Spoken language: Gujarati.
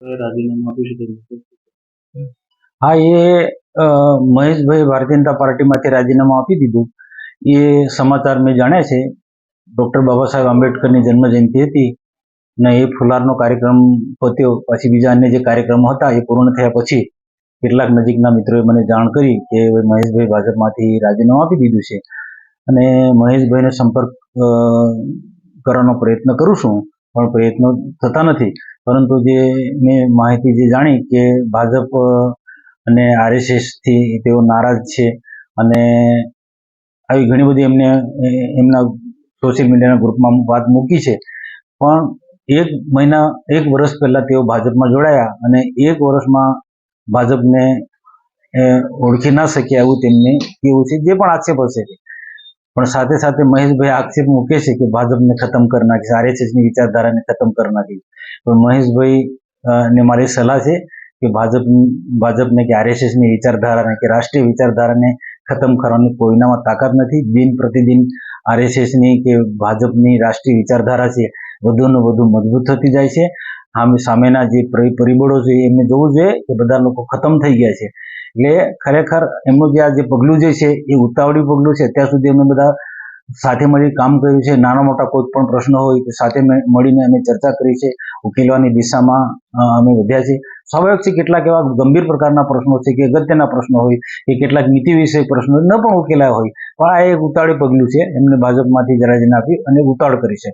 રાજીનામું આપી શકે હા, એ મહેશભાઈ ભારતીય જનતા પાર્ટીમાંથી રાજીનામું આપી દીધું. એ સમાચાર મેં જાણ્યા છે. ડૉક્ટર બાબા સાહેબ આંબેડકરની જન્મજયંતિ હતી ને એ ફુલારનો કાર્યક્રમ પત્યો. પછી બીજા અન્ય જે કાર્યક્રમો હતા એ પૂર્ણ થયા પછી કેટલાક નજીકના મિત્રોએ મને જાણ કરી કે મહેશભાઈ ભાજપમાંથી રાજીનામું આપી દીધું છે. અને મહેશભાઈનો સંપર્ક કરવાનો પ્રયત્ન કરું છું. પણ પ્રયત્નો થતા નથી. પરંતુ જે મેં માહિતી જે જાણી કે ભાજપ અને આરએસએસથી તેઓ નારાજ છે અને આવી ઘણી બધી એમને એમના સોશિયલ મીડિયાના ગ્રુપમાં વાત મૂકી છે. પણ એક મહિના, એક વર્ષ પહેલાં તેઓ ભાજપમાં જોડાયા અને એક વર્ષમાં ભાજપને ઓળખી ના શક્યા એવું તેમને કેવું છે, જે પણ આક્ષેપ હશે. પણ સાથે સાથે મહેશભાઈ આક્ષેપ મૂકે છે કે ભાજપને ખતમ કરી નાખી આરએસએસની વિચારધારાને ખતમ કરી નાખી પણ મહેશભાઈ ને મારી સલાહ છે કે ભાજપ, ભાજપને કે આરએસએસની વિચારધારાને કે રાષ્ટ્રીય વિચારધારાને ખતમ કરવાની કોઈનામાં તાકાત નથી. દિન પ્રતિદિન આરએસએસની કે ભાજપની રાષ્ટ્રીય વિચારધારા છે વધુને વધુ મજબૂત થતી જાય છે. આમ સામેના જે પરિબળો છે એમને જોવું જોઈએ કે બધા લોકો ખતમ થઈ ગયા છે. એટલે ખરેખર એમનું જે આ જે પગલું જે છે, એ ઉતાવળી પગલું છે અત્યાર સુધી અમે બધા સાથે મળી કામ કર્યું છે. નાના મોટા કોઈ પણ પ્રશ્ન હોય તો સાથે મળીને અમે ચર્ચા કરી છે. ઉકેલવાની દિશામાં અમે વધ્યા છે. સ્વાભાવિક છે કેટલાક એવા ગંભીર પ્રકારના પ્રશ્નો છે કે અગત્યના પ્રશ્નો હોય કે કેટલાક નીતિ વિષયક પ્રશ્નો ન પણ ઉકેલાયા હોય. પણ આ એક ઉતાવળી પગલું છે. એમને ભાજપમાંથી જ આપી અને ઉતાવળ કરી છે.